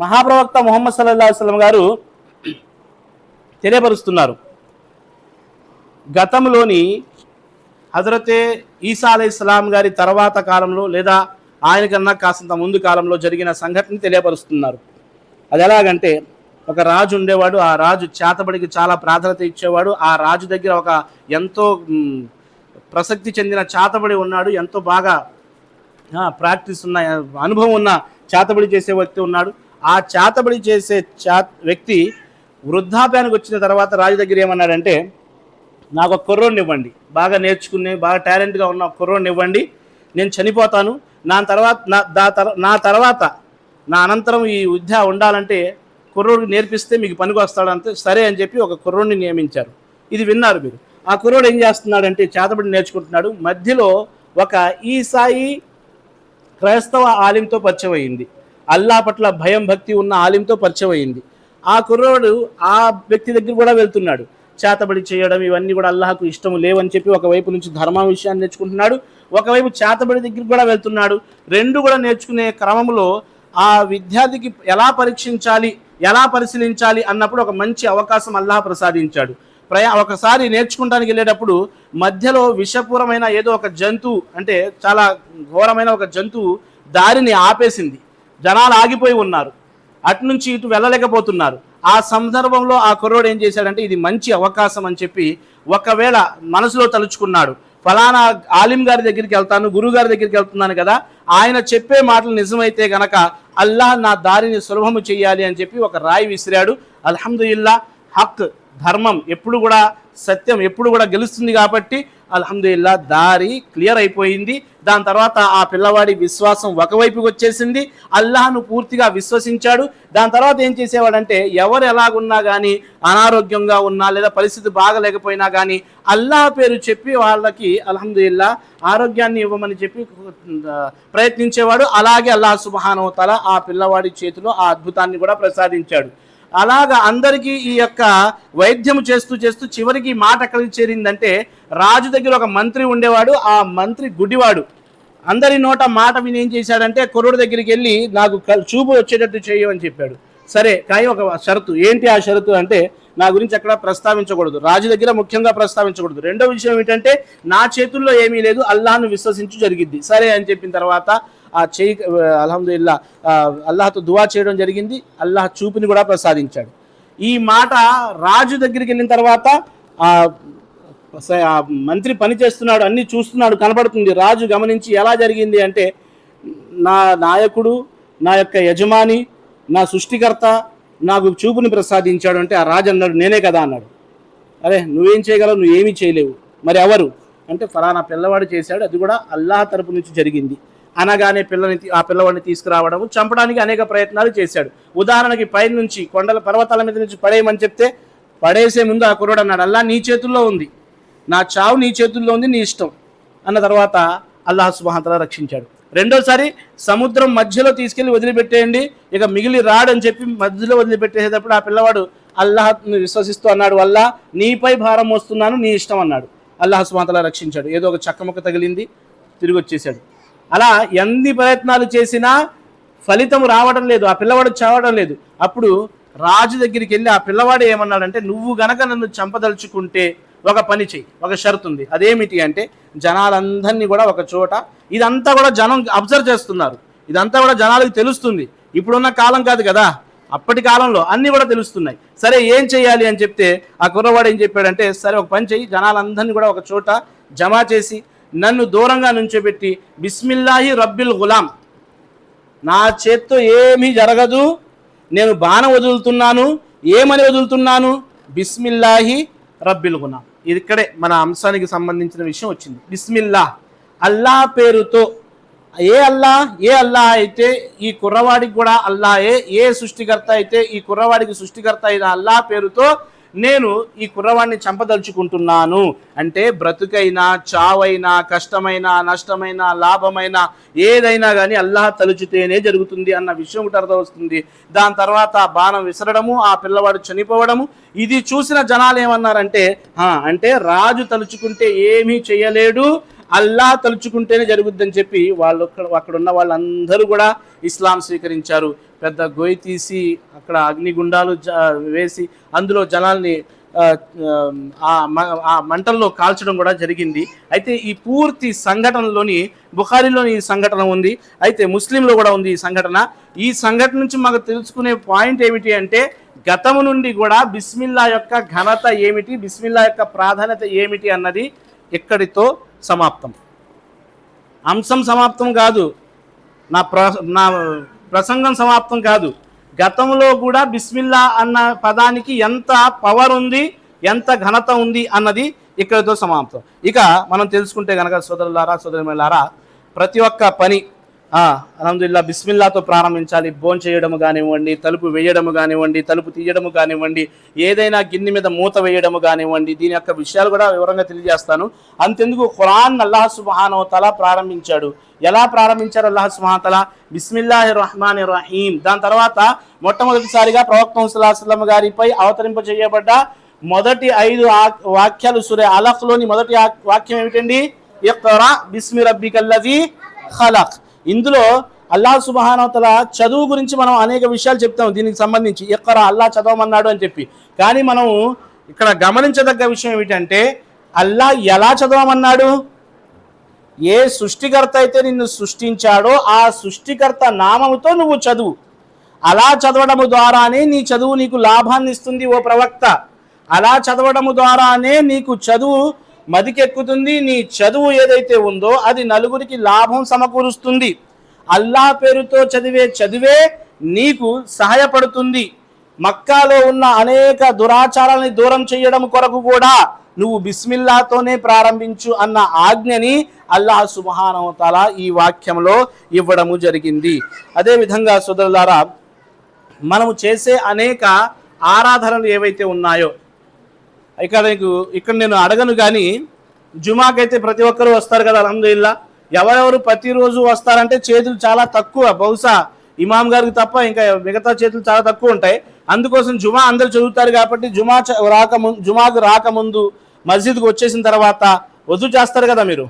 మహాప్రవక్త ముహమ్మద్ సల్లల్లా అలైహి గారు తెలియపరుస్తున్నారు. గతంలోని హజరతే ఈసా అలీ ఇస్లాం గారి తర్వాత కాలంలో లేదా ఆయనకన్నా కాసంత ముందు కాలంలో జరిగిన సంఘటన తెలియపరుస్తున్నారు. అది ఎలాగంటే ఒక రాజు ఉండేవాడు ఆ రాజు చేతబడికి చాలా ప్రాధాన్యత ఇచ్చేవాడు ఆ రాజు దగ్గర ఒక ఎంతో ప్రసక్తి చెందిన చేతబడి ఉన్నాడు ఎంతో బాగా ప్రాక్టీస్ ఉన్న అనుభవం ఉన్న చేతబడి చేసే వ్యక్తి ఉన్నాడు. ఆ చేతబడి చేసే చా వ్యక్తి వృద్ధాప్యానికి వచ్చిన తర్వాత రాజు దగ్గర ఏమన్నాడంటే నాకు ఒక కుర్రోడిని ఇవ్వండి. బాగా నేర్చుకునే బాగా టాలెంట్గా ఉన్న ఒక కుర్రోడిని ఇవ్వండి. నేను చనిపోతాను. నా తర్వాత నా దా నా తర్వాత నా అనంతరం ఈ విద్య ఉండాలంటే కుర్రోడికి నేర్పిస్తే మీకు పనికి వస్తాడంటే సరే అని చెప్పి ఒక కుర్రోడిని నియమించారు. ఇది విన్నారు మీరు. ఆ కుర్రోడు ఏం చేస్తున్నాడంటే చేతబడి నేర్చుకుంటున్నాడు. మధ్యలో ఒక ఈసాయి క్రైస్తవ ఆలింతో పరిచయం అయింది. అల్లా పట్ల భయం భక్తి ఉన్న ఆలింతో పరిచయం అయింది ఆ కుర్రోడు ఆ వ్యక్తి దగ్గర కూడా వెళ్తున్నాడు. చేతబడి చేయడం ఇవన్నీ కూడా అల్లాహకు ఇష్టం లేవని చెప్పి ఒకవైపు నుంచి ధర్మ విషయాన్ని నేర్చుకుంటున్నాడు. ఒకవైపు చేతబడి దగ్గరికి కూడా వెళ్తున్నాడు. రెండు కూడా నేర్చుకునే క్రమంలో ఆ విద్యార్థికి ఎలా పరీక్షించాలి ఎలా పరిశీలించాలి అన్నప్పుడు ఒక మంచి అవకాశం అల్లాహ్ ప్రసాదించాడు. ప్రయా ఒకసారి నేర్చుకుంటానికి వెళ్ళేటప్పుడు మధ్యలో విషపూరమైన ఏదో ఒక జంతువు అంటే చాలా ఘోరమైన ఒక జంతువు దారిని ఆపేసింది. జనాలు ఆగిపోయి ఉన్నారు. అటు నుంచి ఇటు వెళ్ళలేకపోతున్నారు. ఆ సందర్భంలో ఆ కుర్రోడు ఏం చేశాడంటే ఇది మంచి అవకాశం అని చెప్పి ఒకవేళ మనసులో తలుచుకున్నాడు ఫలానా ఆలిం గారి దగ్గరికి వెళ్తాను గురువు గారి దగ్గరికి వెళ్తున్నాను కదా ఆయన చెప్పే మాటలు నిజమైతే గనక అల్లాహ్ నా దారిని సులభము చేయాలి అని చెప్పి ఒక రాయి విసిరాడు. అల్హమ్దుల్లా హక్ ధర్మం ఎప్పుడు కూడా సత్యం ఎప్పుడు కూడా గెలుస్తుంది కాబట్టి అల్హమ్దుల్లా దారి క్లియర్ అయిపోయింది. దాని తర్వాత ఆ పిల్లవాడి విశ్వాసం ఒకవైపుకి వచ్చేసింది. అల్లాహ్ను పూర్తిగా విశ్వసించాడు. దాని తర్వాత ఏం చేసేవాడంటే ఎవరు ఎలాగున్నా కానీ అనారోగ్యంగా ఉన్నా లేదా పరిస్థితి బాగలేకపోయినా కానీ అల్లాహ్ పేరు చెప్పి వాళ్ళకి అల్హమ్దుల్లా ఆరోగ్యాన్ని ఇవ్వమని చెప్పి ప్రయత్నించేవాడు. అలాగే అల్లాహ్ సుబహానవతల ఆ పిల్లవాడి చేతిలో ఆ అద్భుతాన్ని కూడా ప్రసాదించాడు. అలాగా అందరికీ ఈ యొక్క వైద్యం చేస్తూ చేస్తూ చివరికి మాట ఎక్కడికి చేరిందంటే రాజు దగ్గర ఒక మంత్రి ఉండేవాడు ఆ మంత్రి గుడివాడు. అందరి నోట మాట విని ఏం చేశాడంటే కుర్రుడు దగ్గరికి వెళ్ళి నాకు చూపు వచ్చేటట్టు చేయమని చెప్పాడు. సరే కానీ ఒక షరతు. ఏంటి ఆ షరతు అంటే నా గురించి అక్కడ ప్రస్తావించకూడదు. రాజు దగ్గర ముఖ్యంగా ప్రస్తావించకూడదు. రెండో విషయం ఏంటంటే నా చేతుల్లో ఏమీ లేదు అల్లాహను విశ్వసించు జరిగిద్ది. సరే అని చెప్పిన తర్వాత ఆ చేయి అల్హమ్దుల్లా అల్లాహ్తో దువా చేయడం జరిగింది. అల్లాహ్ చూపుని కూడా ప్రసాదించాడు. ఈ మాట రాజు దగ్గరికి వెళ్ళిన తర్వాత మంత్రి పని చేస్తున్నాడు అన్ని చూస్తున్నాడు కనబడుతుంది రాజు గమనించి ఎలా జరిగింది అంటే నా నాయకుడు నా యొక్క యజమాని నా సృష్టికర్త నాకు చూపుని ప్రసాదించాడు అంటే ఆ రాజు అన్నాడు నేనే కదా అన్నాడు. అరే నువ్వేం చేయగలవు? నువ్వేమీ చేయలేవు. మరి ఎవరు? అంటే ఫలానా పిల్లవాడు చేశాడు. అది కూడా అల్లాహ్ తరపు నుంచి జరిగింది. అనగానే పిల్లని ఆ పిల్లవాడిని తీసుకురావడం చంపడానికి అనేక ప్రయత్నాలు చేశాడు. ఉదాహరణకి పై నుంచి కొండల పర్వతాల మీద నుంచి పడేయమని చెప్తే పడేసే ముందు ఆ కుర్రోడు అన్నాడు అల్లా నీ చేతుల్లో ఉంది. నా చావు నీ చేతుల్లో ఉంది నీ ఇష్టం. అన్న తర్వాత అల్లాహ్ సుబహాతల రక్షించాడు. రెండోసారి సముద్రం మధ్యలో తీసుకెళ్ళి వదిలిపెట్టేయండి. ఇక మిగిలి రాడని చెప్పి మధ్యలో వదిలిపెట్టేసేటప్పుడు ఆ పిల్లవాడు అల్లాహ్ని విశ్వసిస్తూ అన్నాడు అల్లా నీపై భారం వస్తున్నాను నీ ఇష్టం అన్నాడు. అల్లాహ్ సుబహాతల రక్షించాడు. ఏదో ఒక చక్కముక్క తగిలింది తిరిగి వచ్చేసాడు అలా ఎన్ని ప్రయత్నాలు చేసినా ఫలితం రావడం లేదు ఆ పిల్లవాడు చావడం లేదు. అప్పుడు రాజు దగ్గరికి వెళ్ళి ఆ పిల్లవాడు ఏమన్నాడంటే నువ్వు గనక నన్ను చంపదలుచుకుంటే ఒక పని చెయ్యి ఒక షరతు ఉంది. అదేమిటి అంటే జనాలందరినీ కూడా ఒక చోట ఇదంతా కూడా జనం అబ్జర్వ్ చేస్తున్నారు. ఇదంతా కూడా జనాలకు తెలుస్తుంది. ఇప్పుడున్న కాలం కాదు కదా. అప్పటి కాలంలో అన్నీ కూడా తెలుస్తున్నాయి. సరే ఏం చేయాలి అని చెప్తే ఆ కుర్రవాడు ఏం చెప్పాడంటే సరే ఒక పని చెయ్యి. జనాలందరినీ కూడా ఒక చోట జమా చేసి నన్ను దూరంగా నుంచోబెట్టి బిస్మిల్లాహి రబ్బిల్ గులాం నా చేత్తో ఏమీ జరగదు నేను బాణం వదులుతున్నాను ఏమని వదులుతున్నాను? బిస్మిల్లాహి రబ్బిల్ గులాం. ఇది ఇక్కడే మన అంశానికి సంబంధించిన విషయం వచ్చింది. బిస్మిల్లా అల్లా పేరుతో ఏ అల్లా ఏ అల్లా అయితే ఈ కుర్రవాడికి కూడా అల్లాయే ఏ సృష్టికర్త అయితే ఈ కుర్రవాడికి సృష్టికర్త అయిన అల్లా పేరుతో నేను ఈ కుర్రవాడిని చంపదలుచుకుంటున్నాను. అంటే బ్రతుకైనా చావైనా కష్టమైనా నష్టమైనా లాభమైనా ఏదైనా కానీ అల్లాహ్ తలుచుతేనే జరుగుతుంది అన్న విషయం ఒకటి అర్థం వస్తుంది దాని తర్వాత ఆ బాణం విసరడము ఆ పిల్లవాడు చనిపోవడము. ఇది చూసిన జనాలు ఏమన్నారంటే అంటే రాజు తలుచుకుంటే ఏమీ చేయలేడు అల్లా తలుచుకుంటేనే జరుగుద్దని చెప్పి వాళ్ళు అక్కడ అక్కడ ఉన్న వాళ్ళందరూ కూడా ఇస్లాం స్వీకరించారు. పెద్ద గొయ్యి తీసి అక్కడ అగ్నిగుండాలు వేసి అందులో జనాల్ని ఆ, మ- ఆ మంటల్లో కాల్చడం కూడా జరిగింది. అయితే ఈ పూర్తి సంఘటనలోని బుఖారీలోని ఈ సంఘటన ఉంది. అయితే ముస్లింలో కూడా ఉంది ఈ సంఘటన. ఈ సంఘటన నుంచి మాకు తెలుసుకునే పాయింట్ ఏమిటి అంటే గతము నుండి కూడా బిస్మిల్లా యొక్క ఘనత ఏమిటి బిస్మిల్లా యొక్క ప్రాధాన్యత ఏమిటి అన్నది ఇక్కడితో సమాప్తం. అంశం సమాప్తం కాదు. నా ప్ర నా ప్రసంగం సమాప్తం కాదు. గతంలో కూడా బిస్మిల్లా అన్న పదానికి ఎంత పవర్ ఉంది ఎంత ఘనత ఉంది అన్నది ఇక్కడితో సమాప్తం. ఇక మనం తెలుసుకుంటే కనుక సోదరులారా సోదరులారా ప్రతి ఒక్క పని అలహదుల్లా బిస్మిల్లాతో ప్రారంభించాలి. భోన్ చేయడము కానివ్వండి తలుపు వేయడము కానివ్వండి తలుపు తీయడము కానివ్వండి ఏదైనా గిన్నె మీద మూత వేయడము కానివ్వండి దీని యొక్క విషయాలు కూడా వివరంగా తెలియజేస్తాను. అంతెందుకు ఖురాన్ అల్లాహ్ సుబానవతల ప్రారంభించాడు. ఎలా ప్రారంభించారు అల్లాహ్ సుబానతల బిస్మిల్లాహి రహమాన్ రహీం. దాని తర్వాత మొట్టమొదటిసారిగా ప్రవక్త ముసలాస్లం గారిపై అవతరింప చేయబడ్డ మొదటి ఐదు ఆ- వాక్యాలు సురే అలఖ్లోని మొదటి ఆ- వాక్యం ఏమిటండి? ఇఖ్రా బిస్మి రబ్బికల్లది ఖలక్. ఇందులో అల్లాహ్ సుబహానవతల చదువు గురించి మనం అనేక విషయాలు చెప్తాం. దీనికి సంబంధించి ఎక్కడ అల్లా చదవమన్నాడు అని చెప్పి. కానీ మనం ఇక్కడ గమనించదగ్గ విషయం ఏమిటంటే అల్లాహ్ ఎలా చదవమన్నాడు? ఏ సృష్టికర్త అయితే నిన్ను సృష్టించాడో ఆ సృష్టికర్త నామముతో నువ్వు చదువు. అలా చదవడము ద్వారానే నీ చదువు నీకు లాభాన్ని ఇస్తుంది ఓ ప్రవక్త. అలా చదవడము ద్వారానే నీకు చదువు మదికెక్కుతుంది నీ చదువు ఏదైతే ఉందో అది నలుగురికి లాభం సమకూరుస్తుంది. అల్లా పేరుతో చదివే చదివే నీకు సహాయపడుతుంది. మక్కాలో ఉన్న అనేక దురాచారాలని దూరం చేయడం కొరకు కూడా నువ్వు బిస్మిల్లాతోనే ప్రారంభించు అన్న ఆజ్ఞని అల్లాహ్ సుబహానవతల ఈ వాక్యంలో ఇవ్వడము జరిగింది. అదేవిధంగా సోదరులారా మనము చేసే అనేక ఆరాధనలు ఏవైతే ఉన్నాయో ఇక్కడ నీకు ఇక్కడ నేను అడగను కానీ జుమాకైతే ప్రతి ఒక్కరు వస్తారు కదా అలహదుల్లా ఎవరెవరు ప్రతిరోజు వస్తారంటే చేతులు చాలా తక్కువ. బహుశా ఇమాం గారికి తప్ప ఇంకా మిగతా చేతులు చాలా తక్కువ ఉంటాయి. అందుకోసం జుమా అందరు చదువుతారు కాబట్టి జుమా చ- రాకముందు జుమాకు రాకముందు మస్జిద్కి వచ్చేసిన తర్వాత వధు చేస్తారు కదా మీరు?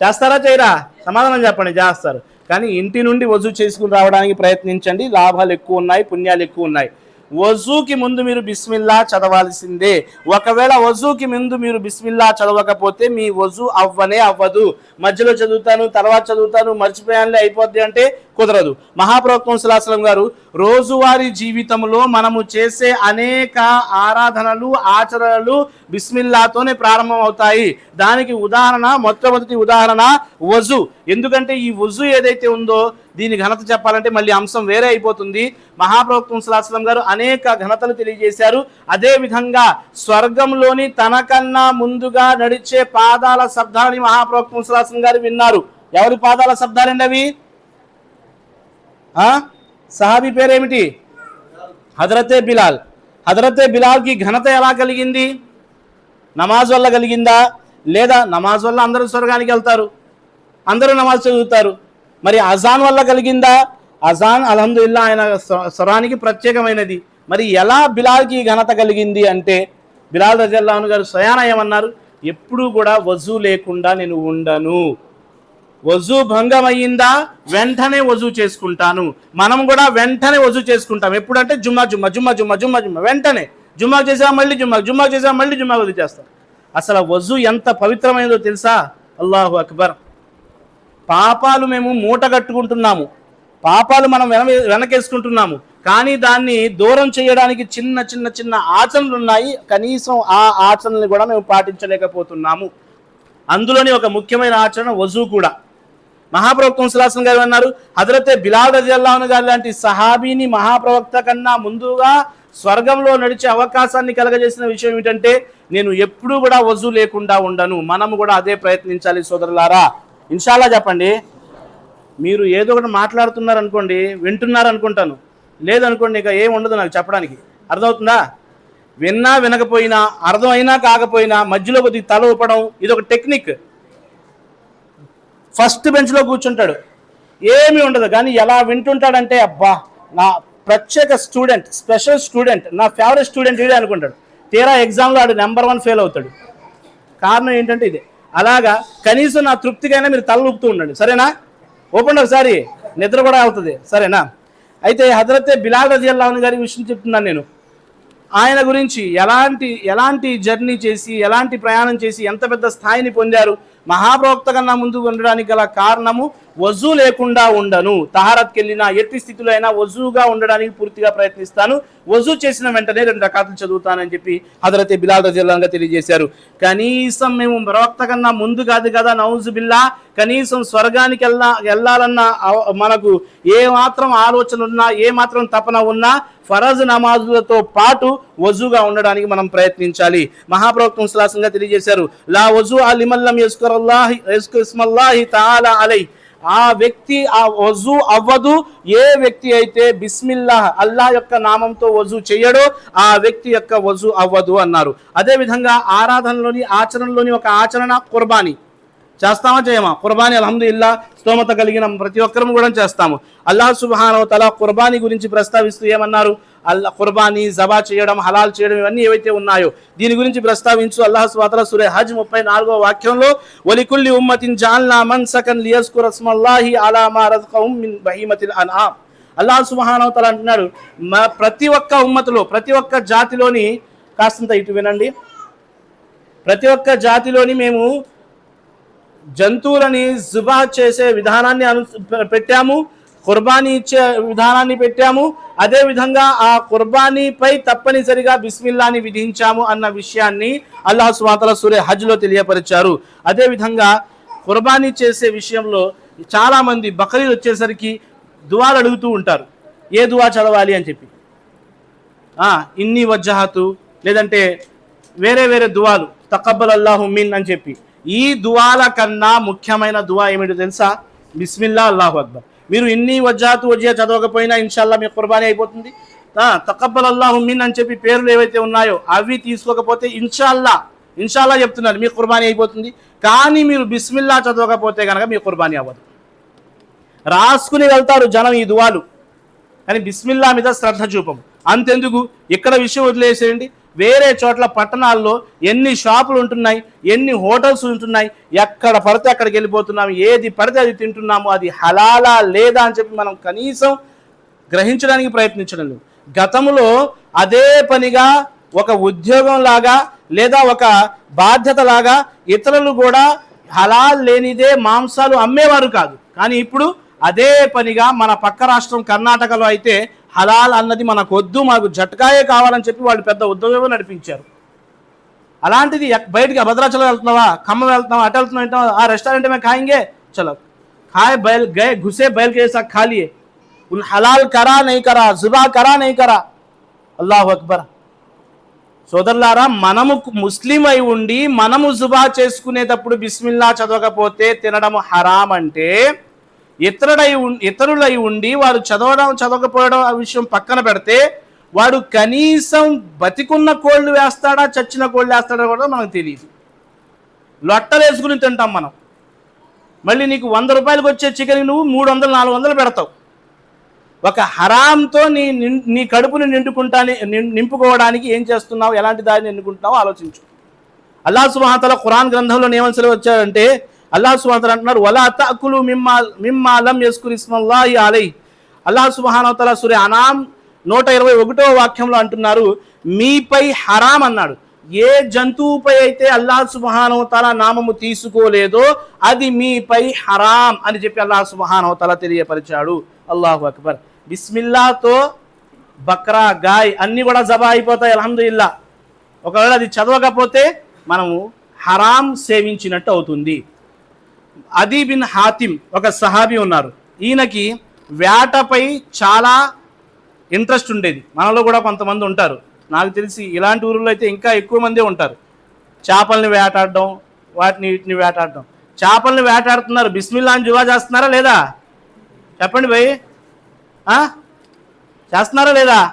చేస్తారా చేయరా? సమాధానం చెప్పండి చేస్తారు. కానీ ఇంటి నుండి వజూ చేసుకుని రావడానికి ప్రయత్నించండి. లాభాలు ఎక్కువ ఉన్నాయి పుణ్యాలు ఎక్కువ ఉన్నాయి. వజూకి ముందు మీరు బిస్మిల్లా చదవాల్సిందే. ఒకవేళ వజూకి ముందు మీరు బిస్మిల్లా చదవకపోతే మీ వజూ అవ్వనే అవ్వదు. మధ్యలో చదువుతాను తర్వాత చదువుతాను మర్చిపోయానులే అయిపోద్ది అంటే కుదరదు. మహాప్రవక్తం సులాసలం గారు రోజువారీ జీవితంలో మనము చేసే అనేక ఆరాధనలు ఆచరణలు బిస్మిల్లాతోనే ప్రారంభం అవుతాయి దానికి ఉదాహరణ మొట్టమొదటి ఉదాహరణ వజు. ఎందుకంటే ఈ వజు ఏదైతే ఉందో దీని ఘనత చెప్పాలంటే మళ్ళీ అంశం వేరే అయిపోతుంది. మహాప్రవక్తం సులాసలం గారు అనేక ఘనతలు తెలియజేశారు. అదేవిధంగా స్వర్గంలోని తనకన్నా ముందుగా నడిచే పాదాల శబ్దాలని మహాప్రవక్తం సులాసలం గారు విన్నారు. ఎవరి పాదాల శబ్దాలండి అవి? సహాబీ పేరేమిటి? హజరతే బిలాల్. హజరతే బిలాల్కి ఘనత ఎలా కలిగింది? నమాజ్ వల్ల కలిగిందా? లేదా నమాజ్ వల్ల అందరూ స్వర్గానికి వెళ్తారు? అందరూ నమాజ్ చదువుతారు? మరి అజాన్ వల్ల కలిగిందా? అజాన్ అల్హమ్దుల్లా ఆయన స్వరానికి ప్రత్యేకమైనది. మరి ఎలా బిలాల్కి ఘనత కలిగింది అంటే బిలాల్ రజల్లాను గారు స్వయాన ఏమన్నారు? ఎప్పుడూ కూడా వజూ లేకుండా నేను ఉండను. వజూ భంగం అయ్యిందా వెంటనే వజూ చేసుకుంటాను. మనం కూడా వెంటనే వజూ చేసుకుంటాం. ఎప్పుడంటే జుమ్మా జుమ్మా జుమ్మా జుమ్మా జుమ్మా జుమ్మా. వెంటనే. జుమ్మా చేసా మళ్ళీ జుమ్మా. జుమ్మా చేసా మళ్ళీ జుమ్మా వదిలి చేస్తారు అసలు వజూ ఎంత పవిత్రమైనదో తెలుసా? అల్లాహు అక్బర్. పాపాలు మేము మూట కట్టుకుంటున్నాము. పాపాలు మనం వెన వెనకేసుకుంటున్నాము. కానీ దాన్ని దూరం చేయడానికి చిన్న చిన్న చిన్న ఆచరణలు ఉన్నాయి. కనీసం ఆ ఆచరణలు కూడా మేము పాటించలేకపోతున్నాము. అందులోని ఒక ముఖ్యమైన ఆచరణ వజూ కూడా. మహాప్రవక్త సులాసన్ గారు అన్నారు హజరతే బిలాల్ రజల్లాహన్ గారు లాంటి సహాబీని మహాప్రవక్త కన్నా ముందుగా స్వర్గంలో నడిచే అవకాశాన్ని కలగజేసిన విషయం ఏమిటంటే నేను ఎప్పుడూ కూడా వజూ లేకుండా ఉండను. మనము కూడా అదే ప్రయత్నించాలి సోదరులారా. ఇన్షాల్లా చెప్పండి. మీరు ఏదో ఒకటి మాట్లాడుతున్నారు అనుకోండి వింటున్నారు అనుకుంటాను లేదనుకోండి ఇక ఏం ఉండదు నాకు చెప్పడానికి. అర్థమవుతుందా? విన్నా వినకపోయినా అర్థం అయినా కాకపోయినా మధ్యలో కొద్దిగా తల ఊపడం ఇది ఒక టెక్నిక్. ఫస్ట్ బెంచ్లో కూర్చుంటాడు. ఏమీ ఉండదు కానీ ఎలా వింటుంటాడంటే అబ్బా నా ప్రత్యేక స్టూడెంట్ స్పెషల్ స్టూడెంట్ నా ఫేవరెట్ స్టూడెంట్ ఇదే అనుకుంటాడు. తీరా ఎగ్జామ్లో ఆడు నెంబర్ వన్ ఫెయిల్ అవుతాడు. కారణం ఏంటంటే ఇదే. అలాగా కనీసం నా తృప్తికైనా మీరు తల ఊపుతూ ఉండండి. సరేనా? ఓపెన్ ఒకసారి నిద్ర కూడా అవుతుంది సరేనా? అయితే హజరతే బిలాల్ రజియల్లాహన్ గారి విషయం చెప్తున్నాను నేను. ఆయన గురించి ఎలాంటి ఎలాంటి జర్నీ చేసి ఎలాంటి ప్రయాణం చేసి ఎంత పెద్ద స్థాయిని పొందారు? మహాప్రవక్త కన్నా ముందు ఉండడానికి గల కారణము వజూ లేకుండా ఉండను. తహారత్కి వెళ్ళిన ఎట్టి స్థితిలో అయినా వజూగా ఉండడానికి పూర్తిగా ప్రయత్నిస్తాను. వజూ చేసిన వెంటనే రెండు రకాలు చదువుతానని చెప్పి హజరతే బిలాల్ రజిల్లాగా తెలియజేశారు. కనీసం మేము ప్రవక్త కన్నా ముందు కాదు కదా నౌజు బిల్లా కనీసం స్వర్గానికి వెళ్ళా వెళ్ళాలన్న మనకు ఏ మాత్రం ఆలోచన ఉన్నా ఏ మాత్రం తపన ఉన్నా ఫరజ్ నమాజులతో పాటు వజుగా ఉండడానికి మనం ప్రయత్నించాలి. మహాప్రవక్తం శ్లాసంగా తెలియజేశారు. లా వజు అలిమల్లం యస్కరల్లాహి తాలా అలై. ఆ వ్యక్తి ఆ వజు అవ్వదు. ఏ వ్యక్తి అయితే బిస్మిల్లాహ్ అల్లాహ్ యొక్క నామంతో వజు చేయడో ఆ వ్యక్తి యొక్క వజు అవ్వదు అన్నారు. అదే విధంగా ఆరాధనలోని ఆచరణలోని ఒక ఆచరణ కుర్బానీ. చేస్తామా చేయమా? కుర్బానీ అల్హమ్దుల్లా స్తోమత కలిగిన ప్రతి ఒక్కరం కూడా చేస్తాము. అల్లాహ్ సుబ్హానహు తల కుర్బానీ గురించి ప్రస్తావిస్తూ ఏమన్నారు? అల్లా కుర్బానీ జబా చేయడం హలాల్ చేయడం ఇవన్నీ ఏవైతే ఉన్నాయో దీని గురించి ప్రస్తావించు అల్లాహ్ సుబాతల సురే హజ్ ముప్పై నాలుగో వాక్యంలో ఒలికుల్లి ఉమ్మతిన్ జాన్లా మన్ సకన్ లియస్కు రస్మల్లాహి అలా మా మిన్ బహీమతిల్ అనా అల్లాహ్ సుబ్హానహు తల అంటున్నాడు మా ప్రతి ఒక్క ఉమ్మతిలో ప్రతి ఒక్క జాతిలోని కాస్తంత ఇటు వినండి ప్రతి ఒక్క జాతిలోని మేము జంతువులని జుబా చేసే విధానాన్ని అను పెట్టాము కుర్బానీ ఇచ్చే విధానాన్ని పెట్టాము. అదే విధంగా ఆ కుర్బానీపై తప్పనిసరిగా బిస్మిల్లాని విధించాము అన్న విషయాన్ని అల్లాహ్ సుమాతల సూర్య హజ్లో తెలియపరిచారు. అదేవిధంగా కుర్బానీ చేసే విషయంలో చాలామంది బకరీలు వచ్చేసరికి దువాలు అడుగుతూ ఉంటారు. ఏ దువా చదవాలి అని చెప్పి. ఇన్ని వజ్జహాతు లేదంటే వేరే వేరే దువాలు తకబ్బల్ అల్లాహు మిన్ అని చెప్పి. ఈ దువాల కన్నా ముఖ్యమైన దువా ఏమిటో తెలుసా? బిస్మిల్లా అల్లాహు అక్బర్. మీరు ఇన్ని వజ్జాతు వజ్జా చదవకపోయినా ఇన్షాల్లా మీ కుర్బానీ అయిపోతుంది. ఆ, తకబ్బల్ అల్లాహు మిన్ అని చెప్పి పేర్లు ఏవైతే ఉన్నాయో అవి తీసుకోకపోతే ఇన్షాల్లా ఇన్షాల్లా చెప్తున్నారు మీ కుర్బానీ అయిపోతుంది. కానీ మీరు బిస్మిల్లా చదవకపోతే కనుక మీ కుర్బానీ అవ్వదు. రాసుకుని వెళ్తారు జనం ఈ దువాలు. కానీ బిస్మిల్లా మీద శ్రద్ధ చూపము. అంతెందుకు? ఇక్కడ విషయం వదిలేసేయండి. వేరే చోట్ల పట్టణాల్లో ఎన్ని షాపులు ఉంటున్నాయి ఎన్ని హోటల్స్ ఉంటున్నాయి ఎక్కడ పడితే అక్కడికి వెళ్ళిపోతున్నాము ఏది పడితే అది తింటున్నాము అది హలాలా లేదా అని చెప్పి మనం కనీసం గ్రహించడానికి ప్రయత్నించడం లేదు. గతంలో అదే పనిగా ఒక ఉద్యోగం లాగా లేదా ఒక బాధ్యత లాగా ఇతరులు కూడా హలాల్ లేనిదే మాంసాలు అమ్మేవారు కాదు. కానీ ఇప్పుడు అదే పనిగా మన పక్క రాష్ట్రం కర్ణాటకలో అయితే హలాల్ అన్నది మనకు వద్దు మాకు జట్కాయే కావాలని చెప్పి వాళ్ళు పెద్ద ఉద్యోగం నడిపించారు. అలాంటిది బయటకి భద్రాచలం వెళ్తున్నావా ఖమ్మం వెళ్తున్నావా అటు వెళ్తున్నావు ఆ రెస్టారెంట్ మేము ఖాయింగే? చలో. ఖాయ్ బయల్ గయ ఘుసే బయల్ కేసా ఖాళీ ఉన్ హలాల్ కరా నై కరా జుబా కరా నై కరా. అల్లాహు అక్బర్. సోదరులారా మనము ముస్లిం అయి ఉండి మనము జుబా చేసుకునేటప్పుడు బిస్మిల్లా చదవకపోతే తినడం హరాం అంటే ఇతరుడై ఇతరులై ఉండి వారు చదవడం చదవకపోవడం ఆ విషయం పక్కన పెడితే వాడు కనీసం బతికున్న కోళ్ళు వేస్తాడా చచ్చిన కోళ్ళు వేస్తాడా కూడా మనకు తెలియదు లొట్టలు వేసుకుని తింటాం మనం. మళ్ళీ నీకు వంద రూపాయలకు వచ్చే చికెన్ నువ్వు మూడు వందలు నాలుగు వందలు పెడతావు. ఒక హరాంతో నీ నీ కడుపుని నిండుకుంటాని నింపుకోవడానికి ఏం చేస్తున్నావు? ఎలాంటి దారిని ఎన్నుకుంటున్నావు ఆలోచించు. అల్లా సుమహతల ఖురాన్ గ్రంథంలో ఏమని వచ్చాడంటే అల్లా సుహాన్ అంటున్నారు వలా తకులు మిమ్మా మిమ్మాలం యస్కురిస్మల్లా అలై. అల్లా సుబహానతల సూర్య అనాం నూట ఇరవై ఒకటో వాక్యంలో అంటున్నారు మీపై హరాం అన్నాడు. ఏ జంతువుపై అయితే అల్లాహ్ సుబహానవతల నామము తీసుకోలేదో అది మీపై హరాం అని చెప్పి అల్లాహ్ సుబహానవతల తెలియపరిచాడు. అల్లాహు అక్బర్. బిస్మిల్లాతో బక్రా గాయ్ అన్నీ కూడా జబా అయిపోతాయి అలహదుల్లా ఒకవేళ అది చదవకపోతే మనము హరాం సేవించినట్టు అవుతుంది. అదీ బిన్ హాతిమ్ ఒక సహాబీ ఉన్నారు. ఈయనకి వేటపై చాలా ఇంట్రెస్ట్ ఉండేది. మనలో కూడా కొంతమంది ఉంటారు. నాకు తెలిసి ఇలాంటి ఊరిలో అయితే ఇంకా ఎక్కువ మందే ఉంటారు. చేపల్ని వేటాడడం వాటిని వీటిని వేటాడడం. చేపల్ని వేటాడుతున్నారు. బిస్మిల్లా అని జువా చేస్తున్నారా లేదా? చెప్పండి భయ్. చేస్తున్నారా లేదా?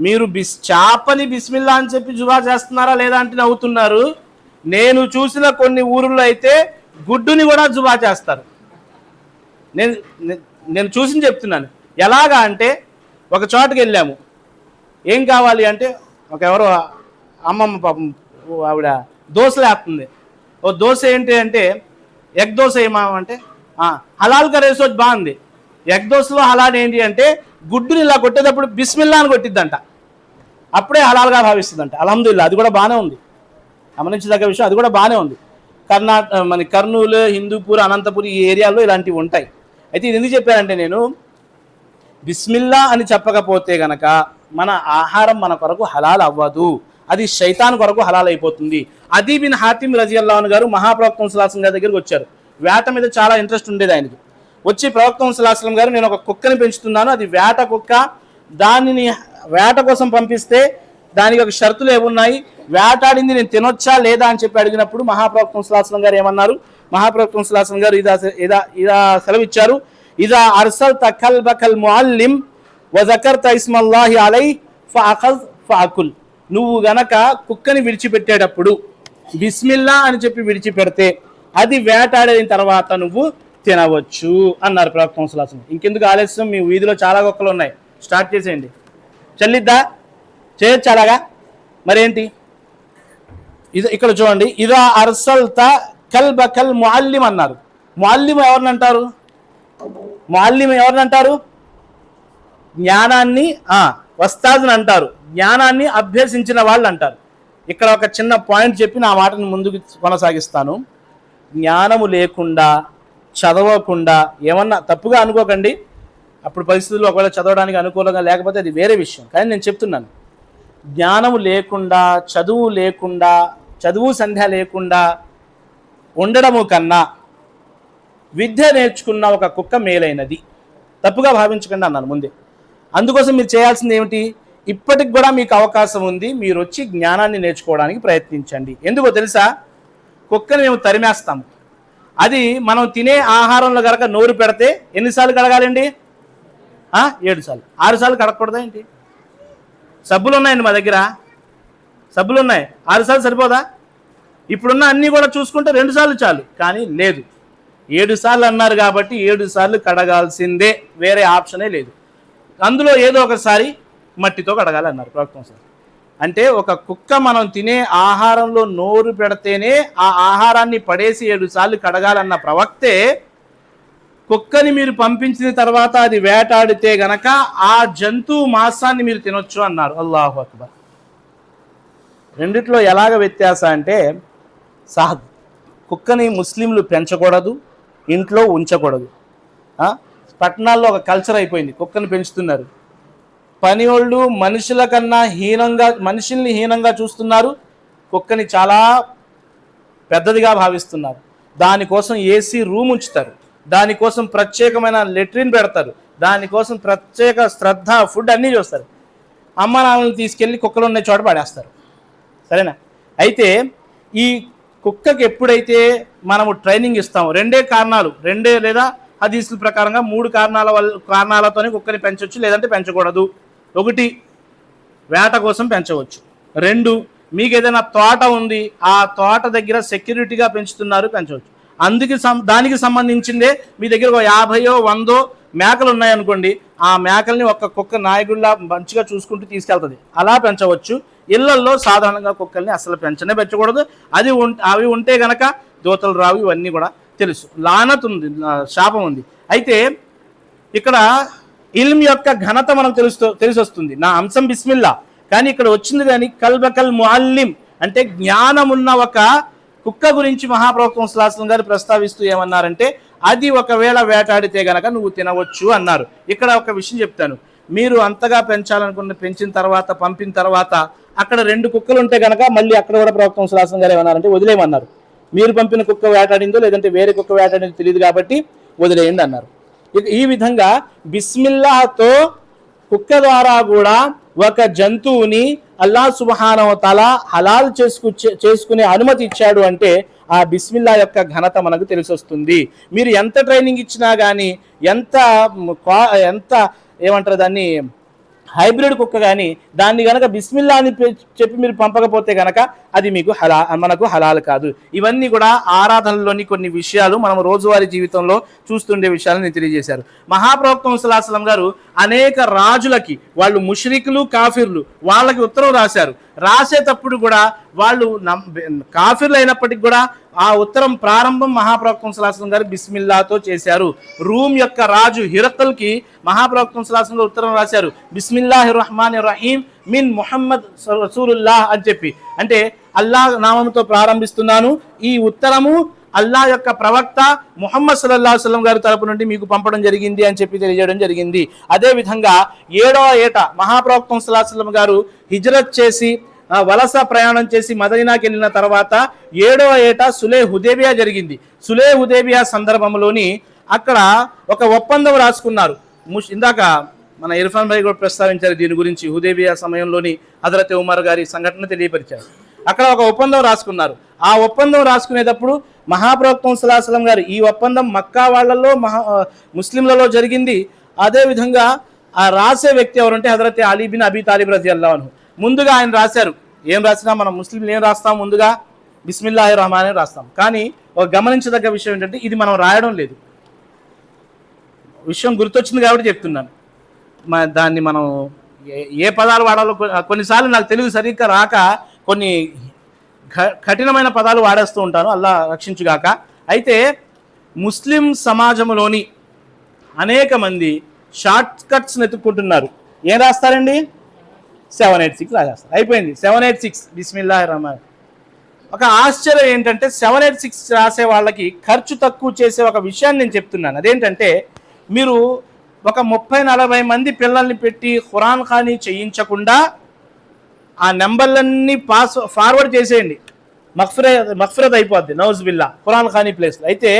మీరు బిస్ చేపని బిస్మిల్లా అని చెప్పి జువా చేస్తున్నారా లేదా అంటే నవ్వుతున్నారు. నేను చూసిన కొన్ని ఊరుల్లో అయితే గుడ్డుని కూడా జుబా చేస్తారు. నేను నేను చూసి చెప్తున్నాను. ఎలాగా అంటే ఒక చోటుకి వెళ్ళాము. ఏం కావాలి అంటే ఒక ఎవరో అమ్మమ్మ పాపం ఆవిడ దోశ వేస్తుంది ఓ దోశ ఏంటి అంటే ఎగ్ దోశ ఏమా అంటే హలాల్ కర్రీస్ వచ్చి బాగుంది. ఎగ్ దోశలో హలాల్ ఏంటి అంటే గుడ్డుని ఇలా కొట్టేటప్పుడు బిస్మిల్లా అని కొట్టిద్దంట. అప్పుడే హలాల్గా భావిస్తుందంట. అలహదుల్లా అది కూడా బాగానే ఉంది. గమనించదగ్గ విషయం అది కూడా బాగానే ఉంది. కర్ణాటక మన కర్నూలు హిందూపూర్ అనంతపూర్ ఈ ఏరియాలో ఇలాంటివి ఉంటాయి. అయితే ఇది ఎందుకు చెప్పానంటే నేను బిస్మిల్లా అని చెప్పకపోతే గనక మన ఆహారం మన కొరకు హలాల్ అవ్వదు. అది శైతాన్ కొరకు హలాల్ అయిపోతుంది. అదీ బిన్ హాతిమ్ రజియల్లాన్ గారు మహాప్రవక్తం సులాసం గారి దగ్గరికి వచ్చారు. వేట మీద చాలా ఇంట్రెస్ట్ ఉండేది ఆయనకి. వచ్చి ప్రవక్తం సులాసం గారు నేను ఒక కుక్కని పెంచుతున్నాను. అది వేట కుక్క దానిని వేట కోసం పంపిస్తే దానికి ఒక షరతులు ఏమున్నాయి? వేటాడింది నేను తినొచ్చా లేదా అని చెప్పి అడిగినప్పుడు మహాప్రవక్తం సులాసం గారు ఏమన్నారు? మహాప్రవక్తం సులాసం గారు ఇదా ఇదా ఇదా సెలవిచ్చారు. ఇదా అర్సల్ తఖల్ బఖల్ ముఅల్లిం వజకర్ తైస్మల్లాహి అలై ఫఅఖజ్ ఫాకుల్ నువ్వు గనక కుక్కని విడిచిపెట్టేటప్పుడు బిస్మిల్లా అని చెప్పి విడిచిపెడితే అది వేటాడిన తర్వాత నువ్వు తినవచ్చు అన్నారు ప్రవక్త సులాసం ఇంకెందుకు ఆలస్యం? మీ వీధిలో చాలా కుక్కలు ఉన్నాయి. స్టార్ట్ చేసేయండి. చల్లిద్దా? చేయొచ్చు అలాగా మరేంటి? ఇది ఇక్కడ చూడండి. ఇదా అర్సల్త కల్ బకల్ ముఅల్లిం అన్నారు. ముఅల్లిం ఎవరిని అంటారు ముఅల్లిం ఎవరిని అంటారు జ్ఞానాన్ని వస్తాదని వస్తాదుని అంటారు. జ్ఞానాన్ని అభ్యసించిన వాళ్ళు అంటారు ఇక్కడ ఒక చిన్న పాయింట్ చెప్పి నా మాటను ముందుకు కొనసాగిస్తాను. జ్ఞానము లేకుండా చదవకుండా ఏమన్నా తప్పుగా అనుకోకండి. అప్పుడు పరిస్థితుల్లో ఒకవేళ చదవడానికి అనుకూలంగా లేకపోతే అది వేరే విషయం. కానీ నేను చెప్తున్నాను. జ్ఞానము లేకుండా చదువు లేకుండా చదువు సంధ్య లేకుండా ఉండడము కన్నా విద్య నేర్చుకున్న ఒక కుక్క మేలైనది. తప్పుగా భావించకండి అన్నాను ముందే. అందుకోసం మీరు చేయాల్సింది ఏమిటి? ఇప్పటికి కూడా మీకు అవకాశం ఉంది మీరు వచ్చి జ్ఞానాన్ని నేర్చుకోవడానికి ప్రయత్నించండి. ఎందుకో తెలుసా? కుక్కని మేము తరిమేస్తాము. అది మనం తినే ఆహారంలో కనుక నోరు పెడితే ఎన్నిసార్లు కడగాలండి? ఏడు సార్లు. ఆరు సార్లు కడగకూడదా ఏంటి? సబ్బులు ఉన్నాయండి మా దగ్గర. సబ్బులు ఉన్నాయి ఆరు సార్లు సరిపోదా? ఇప్పుడున్న అన్నీ కూడా చూసుకుంటే రెండు సార్లు చాలు. కానీ లేదు. ఏడు సార్లు అన్నారు కాబట్టి ఏడు సార్లు కడగాల్సిందే. వేరే ఆప్షనే లేదు. అందులో ఏదో ఒకసారి మట్టితో కడగాలి అన్నారు ప్రభుత్వం సార్. అంటే ఒక కుక్క మనం తినే ఆహారంలో నోరు పెడితేనే ఆ ఆహారాన్ని పడేసి ఏడు సార్లు కడగాలన్న ప్రవక్తే కుక్కని మీరు పంపించిన తర్వాత అది వేటాడితే గనక ఆ జంతువు మాంసాన్ని మీరు తినొచ్చు అన్నారు. అల్లాహు అక్బర్. రెండిట్లో ఎలాగ వ్యత్యాసం అంటే సహ కుక్కని ముస్లింలు పెంచకూడదు ఇంట్లో ఉంచకూడదు. పట్టణాల్లో ఒక కల్చర్ అయిపోయింది కుక్కని పెంచుతున్నారు. పని వాళ్ళు మనుషుల కన్నా హీనంగా మనుషుల్ని హీనంగా చూస్తున్నారు కుక్కని చాలా పెద్దదిగా భావిస్తున్నారు. దానికోసం ఏసీ రూమ్ ఉంచుతారు. దానికోసం ప్రత్యేకమైన లెట్రిన్ పెడతారు. దానికోసం ప్రత్యేక శ్రద్ధ ఫుడ్ అన్నీ చూస్తారు. అమ్మ నాన్నని తీసుకెళ్ళి కుక్కలు ఉన్న చోట పడేస్తారు. సరేనా? అయితే ఈ కుక్కకి ఎప్పుడైతే మనము ట్రైనింగ్ ఇస్తామో రెండే కారణాలు రెండే లేదా హదీసుల ప్రకారంగా మూడు కారణాల వల్ల కారణాలతోనే కుక్కని పెంచవచ్చు లేదంటే పెంచకూడదు. ఒకటి వేట కోసం పెంచవచ్చు. రెండు మీకు ఏదైనా తోట ఉంది ఆ తోట దగ్గర సెక్యూరిటీగా పెంచుతున్నారు పెంచవచ్చు. అందుకు సం దానికి సంబంధించిందే మీ దగ్గర ఒక యాభయో వందో మేకలు ఉన్నాయనుకోండి ఆ మేకల్ని ఒక కుక్క నాయకుడిలా మంచిగా చూసుకుంటూ తీసుకెళ్తుంది. అలా పెంచవచ్చు. ఇళ్ళల్లో సాధారణంగా కుక్కల్ని అసలు పెంచనే పెంచకూడదు. అది ఉం అవి ఉంటే గనక దోతలు రావు ఇవన్నీ కూడా తెలుసు. లానత్ ఉంది శాపం ఉంది. అయితే ఇక్కడ ఇల్మ్ యొక్క ఘనత మనకు తెలుస్తూ తెలిసి వస్తుంది నా అంశం బిస్మిల్లా. కానీ ఇక్కడ వచ్చింది కానీ కల్బకల్ ముఅల్లిం అంటే జ్ఞానమున్న ఒక కుక్క గురించి మహాప్రవక్తం సులాసం గారు ప్రస్తావిస్తూ ఏమన్నారంటే అది ఒకవేళ వేటాడితే గనక నువ్వు తినవచ్చు అన్నారు. ఇక్కడ ఒక విషయం చెప్తాను. మీరు అంతగా పెంచాలనుకున్న పెంచిన తర్వాత పంపిన తర్వాత అక్కడ రెండు కుక్కలు ఉంటే గనక మళ్ళీ అక్కడ కూడా ప్రవక్తం సులాసం గారు ఏమన్నారంటే వదిలేయమన్నారు. మీరు పంపిన కుక్క వేటాడిందో లేదంటే వేరే కుక్క వేటాడిందో తెలియదు కాబట్టి వదిలేయండి అన్నారు. ఇక ఈ విధంగా బిస్మిల్లాతో కుక్క ద్వారా కూడా ఒక జంతువుని అల్లా సుబహానవ తల హలాల్ చేసుకు చేసుకునే అనుమతి ఇచ్చాడు అంటే ఆ బిస్మిల్లా యొక్క ఘనత మనకు తెలిసొస్తుంది. మీరు ఎంత ట్రైనింగ్ ఇచ్చినా కానీ ఎంత క్వా- ఎంత ఏమంటారు దాన్ని హైబ్రిడ్ కుక్క కానీ దాన్ని కనుక బిస్మిల్లా అని చెప్పి మీరు పంపకపోతే కనుక అది మీకు హలా మనకు హలాల్ కాదు. ఇవన్నీ కూడా ఆరాధనలోని కొన్ని విషయాలు మనం రోజువారీ జీవితంలో చూస్తుండే విషయాలను నేను తెలియజేశారు. మహాప్రవక్తం సులాసలం గారు అనేక రాజులకి వాళ్ళు ముష్రికులు కాఫిర్లు వాళ్ళకి ఉత్తరం రాశారు. రాసేటప్పుడు కూడా వాళ్ళు నమ్ కాఫీర్లు అయినప్పటికీ కూడా ఆ ఉత్తరం ప్రారంభం మహాప్రవక్తం సులాసం గారు బిస్మిల్లాతో చేశారు. రూమ్ యొక్క రాజు హిరకల్కి మహాప్రవక్తం సులాసం గారు ఉత్తరం రాశారు. బిస్మిల్లాహి రహమాన్ రహీం మిన్ ముహమ్మద్ రసూలుల్లాహ్ అని చెప్పి. అంటే అల్లాహ్ నామంతో ప్రారంభిస్తున్నాను. ఈ ఉత్తరము అల్లా యొక్క ప్రవక్త ముహమ్మద్ సల్లల్లాహు అలైహి గారి తరపు నుండి మీకు పంపడం జరిగింది అని చెప్పి తెలియజేయడం జరిగింది. అదే విధంగా ఏడవ ఏట మహాప్రవక్తం సల్లల్లాహు గారు హిజ్రత్ చేసి వలస ప్రయాణం చేసి మదీనాకి వెళ్ళిన తర్వాత ఏడవ ఏట సులే హుదేబియా జరిగింది. సులే హుదేబియా సందర్భంలోని అక్కడ ఒక ఒప్పందం రాసుకున్నారు. ముష్ ఇందాక మన ఇర్ఫాన్ భాయ్ కూడా ప్రస్తావించారు దీని గురించి హుదేబియా సమయంలోని హజరత్ ఉమర్ గారి సంఘటన తెలియపరిచారు. అక్కడ ఒక ఒప్పందం రాసుకున్నారు. ఆ ఒప్పందం రాసుకునేటప్పుడు మహాప్రవక్తం సలాహసలం గారు ఈ ఒప్పందం మక్కా వాళ్ళలో మహా ముస్లింలలో జరిగింది. అదే విధంగా ఆ రాసే వ్యక్తి ఎవరంటే Hazrat Ali bin Abi Talib Razi అల్లాహను ముందుగా ఆయన రాశారు. ఏం రాసినా మనం ముస్లింలు ఏం రాస్తాం? ముందుగా బిస్మిల్లాహి రహమాన్ అని రాస్తాం. కానీ ఒక గమనించదగ్గ విషయం ఏంటంటే ఇది మనం రాయడం లేదు. విషయం గుర్తొచ్చింది కాబట్టి చెప్తున్నాను. మ దాన్ని మనం ఏ ఏ పదాలు వాడాలో కొన్నిసార్లు నాకు తెలుగు సరిగ్గా రాక కొన్ని కఠినమైన పదాలు వాడేస్తూ ఉంటాను. అల్లా రక్షించుగాక. అయితే ముస్లిం సమాజంలోని అనేక మంది షార్ట్ కట్స్ వెతుక్కుంటున్నారు. ఏం రాస్తారండి? సెవెన్ ఎయిట్ సిక్స్ రాసేస్తారు. అయిపోయింది. Seven eight six. బిస్మిల్లా రహమాన్ ఒక ఆశ్చర్యం ఏంటంటే సెవెన్ ఎయిట్ సిక్స్ రాసే వాళ్ళకి ఖర్చు తక్కువ చేసే ఒక విషయాన్ని నేను చెప్తున్నాను. అదేంటంటే మీరు ఒక ముప్పై నలభై మంది పిల్లల్ని పెట్టి ఖురాన్ ఖానీ చేయించకుండా ఆ నెంబర్లన్నీ పాస్ ఫార్వర్డ్ చేసేయండి. మక్ఫిర మక్ఫిరత్ అయిపోద్ది. నౌజ్ బిల్లా ఖురాన్ ఖానీ ప్లేస్లో. అయితే